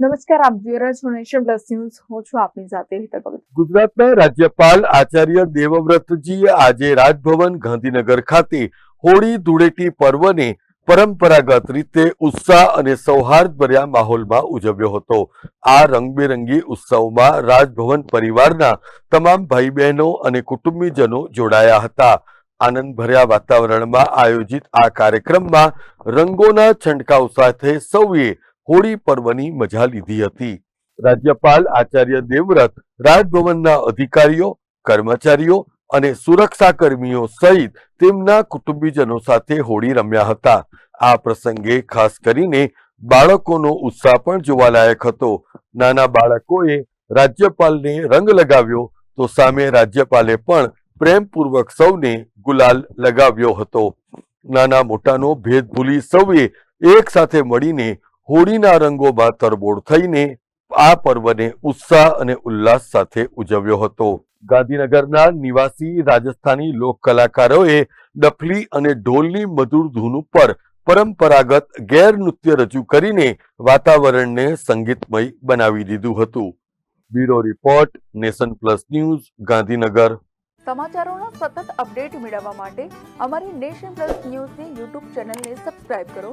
નમસ્કાર, આપ ન્યૂઝ. હું છું આપની સાથે ગુજરાતના રાજ્યપાલ આચાર્ય દેવવ્રતજીએ આજે રાજભવન ગાંધીનગર ખાતે હોળી ધૂળેટી પર્વને પરંપરાગત રીતે ઉત્સાહ અને સૌહાર્દભર્યા માહોલમાં ઉજવ્યો હતો. આ રંગબેરંગી ઉત્સવમાં રાજભવન પરિવારના તમામ ભાઈ બહેનો અને કુટુંબીજનો જોડાયા હતા. આનંદભર્યા વાતાવરણમાં આયોજિત આ કાર્યક્રમમાં રંગોના છંટકાવ સાથે સૌએ હોળી પર્વની મજા લીધી હતી. રાજ્યપાલ આચાર્ય દેવવ્રત, રાજભવનના અધિકારીઓ, કર્મચારીઓ અને સુરક્ષા કર્મીઓ સહિત તેમના કુટુંબીજનો સાથે હોળી રમ્યા હતા. આ પ્રસંગે ખાસ કરીને બાળકોનો ઉત્સાહ પણ જોવાલાયક હતો. નાના બાળકોએ રાજ્યપાલને રંગ લગાવ્યો તો સામે રાજ્યપાલે પણ પ્રેમપૂર્વક સૌને ગુલાલ લગાવ્યો હતો. નાના મોટાનો ભેદ ભૂલી સૌએ એક સાથે મળીને હોળીના રંગોમાં તરબોળ થઈને આ પર્વને ઉત્સાહ અને ઉલ્લાસ સાથે ઉજવ્યો હતો. ગાંધીનગરના નિવાસી રાજસ્થાની લોક કલાકારોએ ડફલી અને ઢોલની મધુર ધૂન ઉપર પરંપરાગત ગેર નૃત્ય રજૂ કરીને વાતાવરણને સંગીતમય બનાવી દીધું હતું. Bureau report, nation plus news, Gandhinagar. સમાચારોનો સતત અપડેટ મેળવવા માટે અમારી નેશન પ્લસ ન્યૂઝની યુટ્યુબ ચેનલને સબસ્ક્રાઇબ કરો.